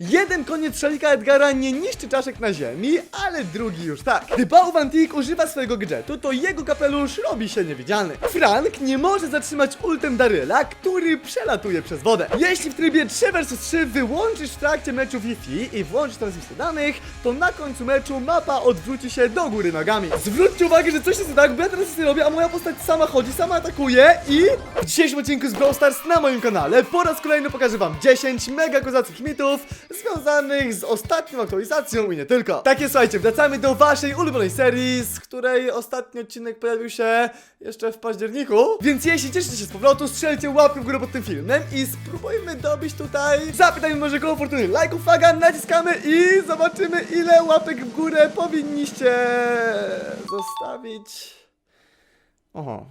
Jeden koniec szalika Edgara nie niszczy czaszek na ziemi, ale drugi już tak. Gdy Bałwantik używa swojego gadżetu, to jego kapelusz robi się niewidzialny. Frank nie może zatrzymać ultem Daryla, który przelatuje przez wodę. Jeśli w trybie 3 vs 3 wyłączysz w trakcie meczu Wi-Fi i włączysz transmisję danych, to na końcu meczu mapa odwróci się do góry nogami. Zwróćcie uwagę, że coś jest nie tak, bo ja teraz nie robię, a moja postać sama chodzi, sama atakuje i w dzisiejszym odcinku z Brawl Stars na moim kanale po raz kolejny pokażę wam 10 mega kozackich mitów związanych z ostatnią aktualizacją i nie tylko. Takie słuchajcie, wracamy do waszej ulubionej serii, z której ostatni odcinek pojawił się jeszcze w październiku. Więc jeśli cieszycie się z powrotu, strzelcie łapkę w górę pod tym filmem i spróbujmy dobić tutaj, zapytajmy może koło fortuny, lajków, faga, naciskamy i zobaczymy ile łapek w górę powinniście zostawić. Oho.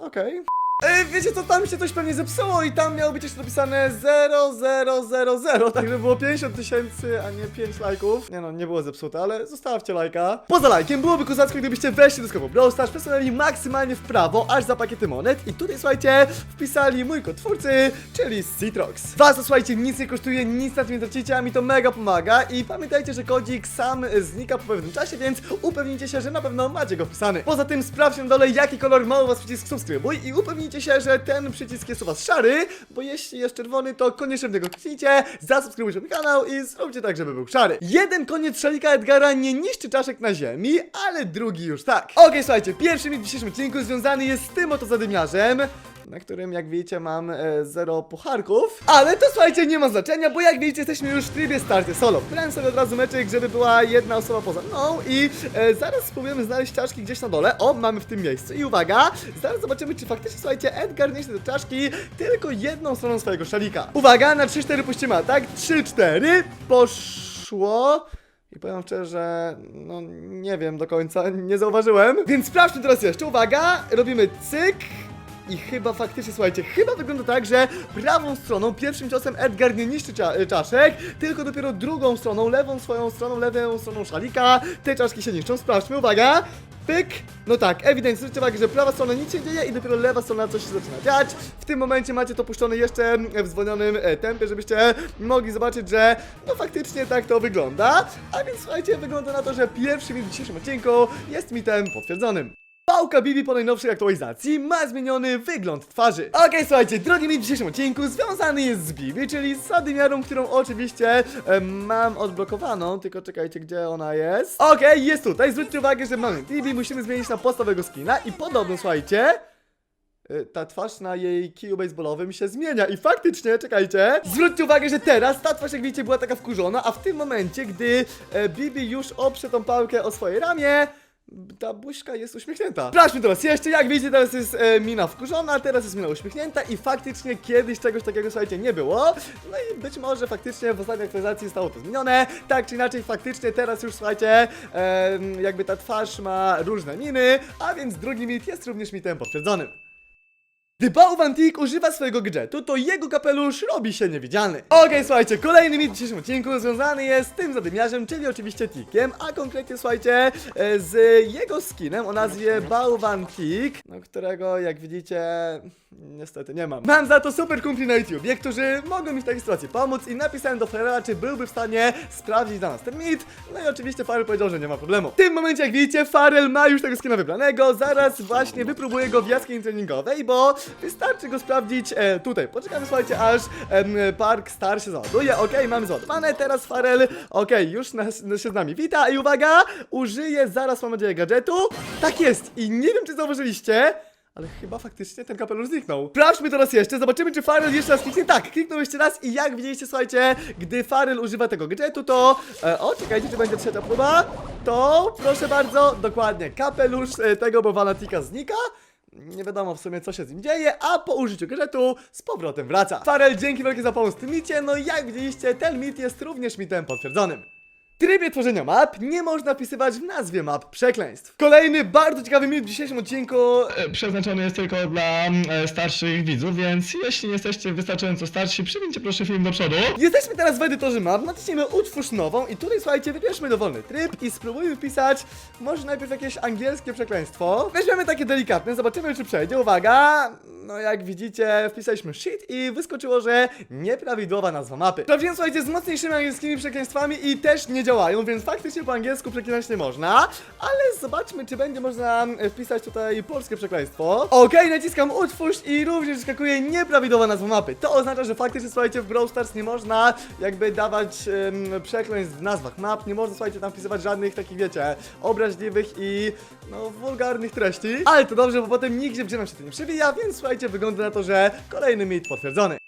Okej. Ej, wiecie co, tam się coś pewnie zepsuło i tam miało być jeszcze napisane 0000, tak żeby było 50 tysięcy, a nie 5 lajków. Nie no, nie było zepsute, ale zostawcie lajka. Poza lajkiem byłoby kozacko, gdybyście weszli do sklepu Brawl Stars, przesunęli maksymalnie w prawo, aż za pakiety monet i tutaj, słuchajcie, wpisali mój kod twórcy, czyli Citrox. Was to, słuchajcie, nic nie kosztuje, nic na tym nie tracicie, a mi to mega pomaga i pamiętajcie, że kodzik sam znika po pewnym czasie, więc upewnijcie się, że na pewno macie go wpisany. Poza tym sprawdźcie na dole, jaki kolor ma u was przycisk subskrybuj i upewnijcie się, że ten przycisk jest u was szary, bo jeśli jest czerwony, to koniecznie w niego kliknijcie, zasubskrybujcie mój kanał i zróbcie tak, żeby był szary. Jeden koniec szalika Edgara nie niszczy czaszek na ziemi, ale drugi już tak. Okej, słuchajcie, pierwszy mit w dzisiejszym odcinku związany jest z tym oto zadymiarzem, na którym jak widzicie mam e, zero pucharków. Ale to słuchajcie, nie ma znaczenia, bo jak widzicie jesteśmy już w trybie starty solo. Wgrałem sobie od razu meczek, żeby była jedna osoba poza mną i e, zaraz spróbujemy znaleźć czaszki gdzieś na dole. O, mamy w tym miejscu. I uwaga, zaraz zobaczymy, czy faktycznie, słuchajcie, Edgar niesie do czaszki tylko jedną stroną swojego szalika. Uwaga, na 3-4 puścimy atak. 3-4, poszło. I powiem szczerze, no nie wiem do końca, nie zauważyłem. Więc sprawdźmy teraz jeszcze, uwaga, robimy cyk. I chyba faktycznie, słuchajcie, chyba wygląda tak, że prawą stroną, pierwszym ciosem Edgar nie niszczy y, czaszek, tylko dopiero drugą stroną, lewą swoją stroną, lewą stroną szalika, te czaszki się niszczą. Sprawdźmy, uwaga! Pyk! No tak, ewidentnie, zwróćcie uwagę, że prawa strona nic się dzieje i dopiero lewa strona coś się zaczyna dziać. W tym momencie macie to puszczone jeszcze w zwolnionym e, tempie, żebyście mogli zobaczyć, że no faktycznie tak to wygląda. A więc słuchajcie, wygląda na to, że pierwszy w dzisiejszym odcinku jest mitem potwierdzonym. Pałka Bibi po najnowszej aktualizacji ma zmieniony wygląd twarzy. Okej, słuchajcie, drugi mit w dzisiejszym odcinku związany jest z Bibi, czyli z zadymiarą, którą oczywiście e, mam odblokowaną, tylko czekajcie, gdzie ona jest. Okej, jest tutaj, zwróćcie uwagę, że mamy Bibi, musimy zmienić na podstawowego skina i podobno, słuchajcie, y, ta twarz na jej kiju baseballowym się zmienia i faktycznie, czekajcie, zwróćcie uwagę, że teraz ta twarz jak widzicie była taka wkurzona, a w tym momencie, gdy e, Bibi już oprze tą pałkę o swoje ramię, ta buźka jest uśmiechnięta. Sprawdźmy teraz jeszcze, jak widzicie teraz jest e, mina wkurzona, teraz jest mina uśmiechnięta i faktycznie kiedyś czegoś takiego, słuchajcie, nie było. No i być może faktycznie w ostatniej aktualizacji zostało to zmienione, tak czy inaczej faktycznie teraz już, słuchajcie, em, jakby ta twarz ma różne miny, a więc drugi mit jest również mitem potwierdzonym. Gdy Bałwantik używa swojego gadżetu, to jego kapelusz robi się niewidzialny. Okej, słuchajcie, kolejny mit w dzisiejszym odcinku związany jest z tym zadymiarzem, czyli oczywiście Tikiem, a konkretnie, słuchajcie, e, z jego skinem o nazwie Bałwantik, no którego, jak widzicie, niestety nie mam. Mam za to super kumpli na YouTubie, którzy mogą mi w takiej sytuacji pomóc i napisałem do Farela, czy byłby w stanie sprawdzić dla nas ten mit, no i oczywiście Farel powiedział, że nie ma problemu. W tym momencie, jak widzicie, Farel ma już tego skina wybranego, zaraz właśnie wypróbuję go w jaskini treningowej, bo wystarczy go sprawdzić e, tutaj. Poczekamy, słuchajcie, aż em, Park Star się załaduje. Okej, mamy załadowane. Teraz Farel, okej, już nas, nas się z nami wita i uwaga, użyję zaraz, mam nadzieję, gadżetu. Tak jest i nie wiem, czy zauważyliście, ale chyba faktycznie ten kapelusz zniknął. Sprawdźmy to raz jeszcze, zobaczymy czy Farel jeszcze raz kliknie. Tak, kliknął jeszcze raz i jak widzieliście, słuchajcie, gdy Farel używa tego gadżetu, to... E, o, czekajcie, czy będzie trzecia próba. To, proszę bardzo, dokładnie, kapelusz e, tego Bowanatika znika. Nie wiadomo w sumie co się z nim dzieje, a po użyciu gadżetu z powrotem wraca. Farel, dzięki wielkie za pomoc w tym micie, no jak widzieliście, ten mit jest również mitem potwierdzonym. W trybie tworzenia map nie można wpisywać w nazwie map przekleństw. Kolejny bardzo ciekawy mit w dzisiejszym odcinku e, przeznaczony jest tylko dla e, starszych widzów, więc jeśli jesteście wystarczająco starsi, przewincie proszę film do przodu. Jesteśmy teraz w edytorze map, naciśnijmy utwórz nową i tutaj słuchajcie, wybierzmy dowolny tryb i spróbujmy wpisać może najpierw jakieś angielskie przekleństwo. Weźmiemy takie delikatne, zobaczymy czy przejdzie, uwaga, no jak widzicie, wpisaliśmy shit i wyskoczyło, że nieprawidłowa nazwa mapy. Sprawdziłem, słuchajcie, z mocniejszymi angielskimi przekleństwami i też nie działają, więc faktycznie po angielsku przeklinać nie można, ale zobaczmy, czy będzie można e, wpisać tutaj polskie przekleństwo. Okej, naciskam utwórz i również wyskakuje nieprawidłowa nazwa mapy. To oznacza, że faktycznie, słuchajcie, w Brawl Stars nie można jakby dawać em, przekleństw w nazwach map, nie można, słuchajcie, tam wpisywać żadnych takich, wiecie, obraźliwych i no wulgarnych treści. Ale to dobrze, bo potem nigdzie grze nam się to nie przewija, więc słuchajcie, wygląda na to, że kolejny mit potwierdzony.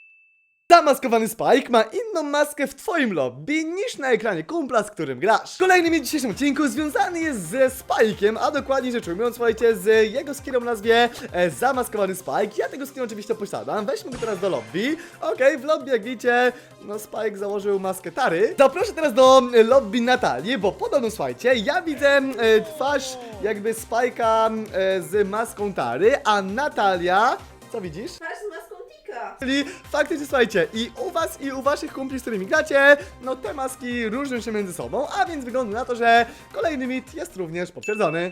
Zamaskowany Spike ma inną maskę w twoim lobby niż na ekranie kumpla, z którym grasz. Kolejny mi dzisiejszym odcinku związany jest ze Spike'iem, a dokładnie rzecz ujmując, słuchajcie, z jego skillem o nazwie e, Zamaskowany Spike. Ja tego skin oczywiście posiadam, weźmy go teraz do lobby. Okej, w lobby jak widzicie, no Spike założył maskę Tary. Zaproszę teraz do e, lobby Natalii, bo podobno, słuchajcie, ja widzę e, twarz jakby Spike'a e, z maską Tary, a Natalia... Co widzisz? Tika. Czyli faktycznie słuchajcie, i u was, i u waszych kumpli, z którymi gracie, no te maski różnią się między sobą, a więc wygląda na to, że kolejny mit jest również potwierdzony.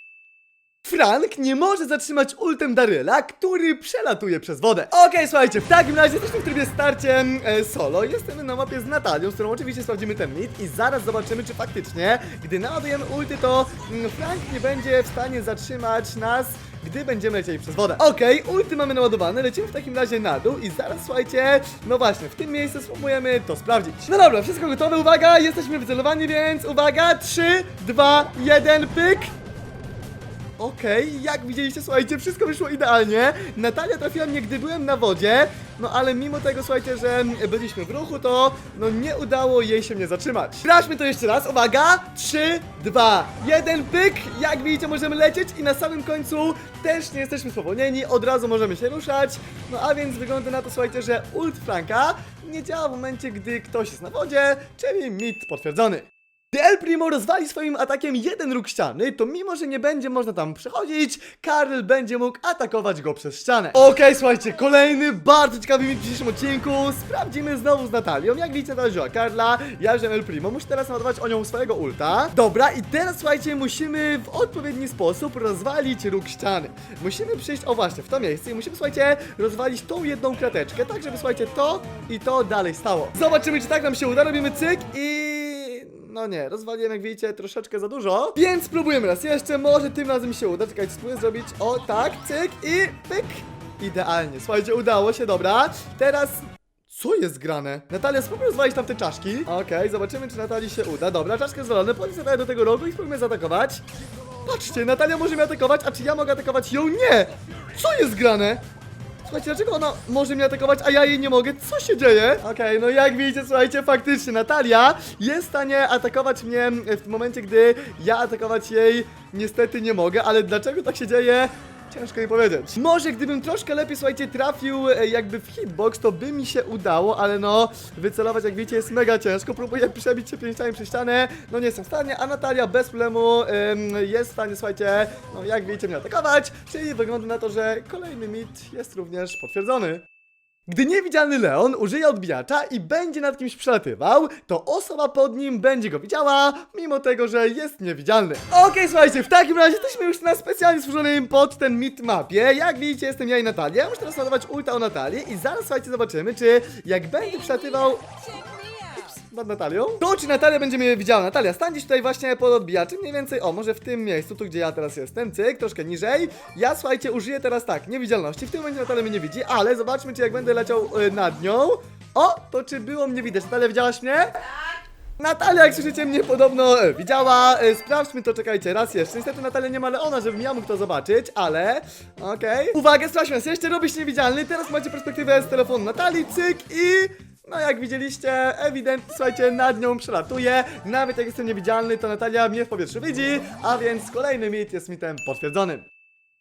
Frank nie może zatrzymać ultem Daryla, który przelatuje przez wodę. Okej, słuchajcie, w takim razie jesteśmy w trybie starciem e, solo. Jesteśmy na mapie z Natalią, z którą oczywiście sprawdzimy ten mit i zaraz zobaczymy, czy faktycznie, gdy naładujemy ulty, to mm, Frank nie będzie w stanie zatrzymać nas, gdy będziemy lecieli przez wodę. Okej, ulty mamy naładowane, lecimy w takim razie na dół i zaraz, słuchajcie, no właśnie, w tym miejscu spróbujemy to sprawdzić. No dobra, wszystko gotowe, uwaga, jesteśmy wycelowani, więc uwaga, 3, 2, 1, pyk! Okej, jak widzieliście, słuchajcie, wszystko wyszło idealnie. Natalia trafiła mnie, gdy byłem na wodzie, no ale mimo tego, słuchajcie, że byliśmy w ruchu, to no nie udało jej się mnie zatrzymać. Sprawdźmy to jeszcze raz, uwaga! 3, 2, 1, pyk! Jak widzicie, możemy lecieć i na samym końcu też nie jesteśmy spowolnieni, od razu możemy się ruszać. No a więc wygląda na to, słuchajcie, że ult Franka nie działa w momencie, gdy ktoś jest na wodzie, czyli mit potwierdzony. Gdy El Primo rozwali swoim atakiem jeden róg ściany, to mimo, że nie będzie można tam przechodzić, Karl będzie mógł atakować go przez ścianę. Okej, słuchajcie, kolejny bardzo ciekawy mit w dzisiejszym odcinku. Sprawdzimy znowu z Natalią. Jak widzicie, Natalia wzięła Karla, ja wziąłem El Primo. Muszę teraz naładować o nią swojego ulta. Dobra, i teraz, słuchajcie, musimy w odpowiedni sposób rozwalić róg ściany. Musimy przyjść, o właśnie, w to miejsce i musimy, słuchajcie, rozwalić tą jedną krateczkę, tak żeby, słuchajcie, to i to dalej stało. Zobaczymy, czy tak nam się uda. Robimy cyk i... No nie, rozwaliłem jak widzicie troszeczkę za dużo Więc spróbujemy raz jeszcze, może tym razem się uda Czekajcie, spróbuję zrobić, o tak, cyk i pyk Idealnie, słuchajcie, udało się, dobra Teraz... Co jest grane? Natalia, spróbuj rozwalić tam te czaszki Okej, zobaczymy czy Natalii się uda Dobra, czaszkę zwalone, powiedz sobie do tego rogu i spróbujmy zaatakować Patrzcie, Natalia może mnie atakować, a czy ja mogę atakować ją? Nie! Co jest grane? Słuchajcie, dlaczego ona może mnie atakować, a ja jej nie mogę? Co się dzieje? Okej, no jak widzicie, słuchajcie, faktycznie Natalia jest w stanie atakować mnie w momencie, gdy ja atakować jej niestety nie mogę, ale dlaczego tak się dzieje? Ciężko mi powiedzieć. Może gdybym troszkę lepiej, słuchajcie, trafił e, jakby w hitbox, to by mi się udało, ale no, wycelować, jak wiecie, jest mega ciężko. Próbuję przebić się pięściami przez ścianę, no nie jestem w stanie, a Natalia bez problemu em, jest w stanie, słuchajcie, no jak widzicie, mnie atakować, czyli wygląda na to, że kolejny mit jest również potwierdzony. Gdy niewidzialny Leon użyje odbijacza i będzie nad kimś przelatywał, to osoba pod nim będzie go widziała, mimo tego, że jest niewidzialny. Okej, słuchajcie, w takim razie jesteśmy już na specjalnie stworzonym pod ten mit mapie. Jak widzicie, jestem ja i Natalia. Muszę teraz nadawać ulta o Natalii i zaraz, słuchajcie, zobaczymy, czy jak będę przelatywał nad Natalią, to czy Natalia będzie mnie widziała. Natalia, stań gdzieś tutaj właśnie pod odbijaczem, mniej więcej, o, może w tym miejscu, tu gdzie ja teraz jestem, cyk, troszkę niżej. Ja, słuchajcie, użyję teraz tak, niewidzialności, w tym momencie Natalia mnie nie widzi, ale zobaczmy, czy jak będę leciał y, nad nią, o, to czy było mnie widać. Natalia, widziałaś mnie? Natalia, jak słyszycie, mnie podobno e, widziała. E, sprawdźmy to, czekajcie, raz jeszcze. Niestety Natalia nie ma Leona, żebym ja mógł to zobaczyć, ale... Okej. Uwaga, sprawdźmy jeszcze, robisz niewidzialny. Teraz macie perspektywę z telefonu Natalii, cyk i... No jak widzieliście, ewidentnie, słuchajcie, nad nią przelatuje. Nawet jak jestem niewidzialny, to Natalia mnie w powietrzu widzi, a więc kolejny mit jest mitem potwierdzonym.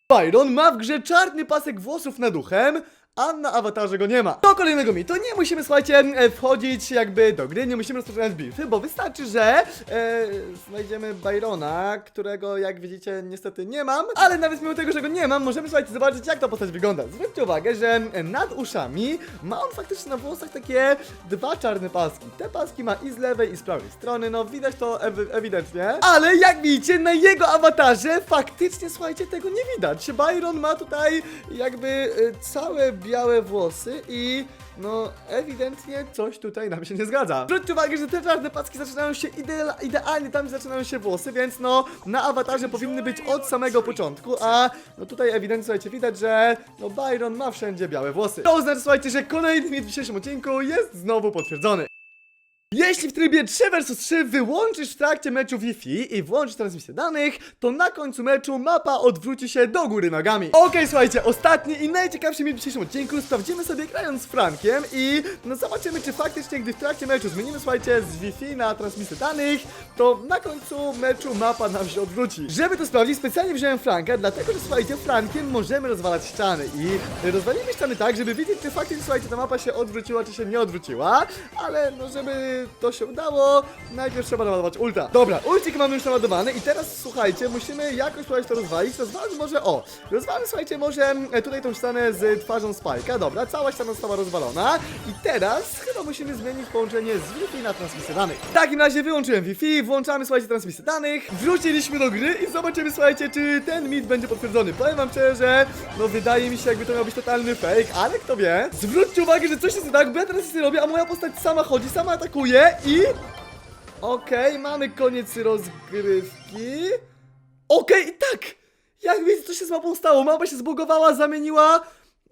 Byron ma w grze czarny pasek włosów nad uchem, a na awatarze go nie ma. Do kolejnego mitu nie musimy, słuchajcie, e, wchodzić jakby do gry, nie musimy rozpoczynać bitwy, bo wystarczy, że e, znajdziemy Byrona, którego jak widzicie niestety nie mam, ale nawet mimo tego, że go nie mam, możemy, słuchajcie, zobaczyć jak ta postać wygląda. Zwróćcie uwagę, że nad uszami ma on faktycznie na włosach takie dwa czarne paski. Te paski ma i z lewej i z prawej strony, no widać to ewi- ewidentnie. Ale jak widzicie, na jego awatarze faktycznie, słuchajcie, tego nie widać. Byron ma tutaj jakby e, całe białe włosy i no ewidentnie coś tutaj nam się nie zgadza. Zwróćcie uwagę, że te czarne paski zaczynają się idea idealnie tam zaczynają się włosy, więc no na awatarze powinny być od samego początku, a no tutaj ewidentnie słuchajcie widać, że no Byron ma wszędzie białe włosy. To oznacza słuchajcie, że kolejny w dzisiejszym odcinku jest znowu potwierdzony. Jeśli w trybie 3 vs 3 wyłączysz w trakcie meczu Wi-Fi i włączysz transmisję danych, to na końcu meczu mapa odwróci się do góry nogami. Okej, słuchajcie, ostatni i najciekawszy mi w dzisiejszym odcinku sprawdzimy sobie grając z Frankiem i no zobaczymy, czy faktycznie, gdy w trakcie meczu zmienimy, słuchajcie, z Wi-Fi na transmisję danych, to na końcu meczu mapa nam się odwróci. Żeby to sprawdzić, specjalnie wziąłem Franka, dlatego, że słuchajcie, Frankiem możemy rozwalać ściany i rozwalimy ściany tak, żeby wiedzieć, czy faktycznie, słuchajcie, ta mapa się odwróciła, czy się nie odwróciła, ale no, żeby to się udało, najpierw trzeba naładować ulta. Dobra, ulcik mamy już naładowany i teraz, słuchajcie, musimy jakoś próbować to rozwalić. Rozwalmy może, o, rozwalmy, słuchajcie, może e, tutaj tą ścianę z twarzą Spajka, dobra, cała ściana została rozwalona i teraz chyba musimy zmienić połączenie z Wi-Fi na transmisję danych. W takim razie wyłączyłem Wi-Fi, włączamy, słuchajcie, transmisję danych, wróciliśmy do gry i zobaczymy, słuchajcie, czy ten mit będzie potwierdzony. Powiem wam szczerze, no wydaje mi się, jakby to miał być totalny fake, ale kto wie. Zwróćcie uwagę, że coś jest nie tak, bo ja teraz nic nie robię, a moja postać sama chodzi, sama atakuje i... Okej, mamy koniec rozgrywki. Okej, tak! Jak wiecie, co się z mapą stało? Mapa się zbugowała, zamieniła.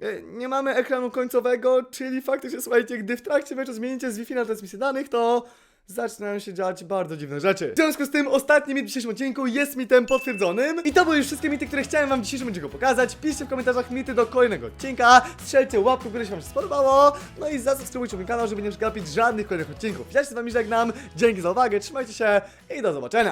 E, Nie mamy ekranu końcowego, czyli faktycznie, słuchajcie, gdy w trakcie meczu zmienicie z Wi-Fi na transmisję danych, to zaczynają się dziać bardzo dziwne rzeczy. W związku z tym ostatni mit w dzisiejszym odcinku jest mitem potwierdzonym. I to były już wszystkie mity, które chciałem wam w dzisiejszym odcinku pokazać. Piszcie w komentarzach mity do kolejnego odcinka. Strzelcie łapkę, które się wam się spodobało. No i zasubskrybujcie mój kanał, żeby nie przegapić żadnych kolejnych odcinków. Ja się z wami żegnam. Dzięki za uwagę, trzymajcie się i do zobaczenia.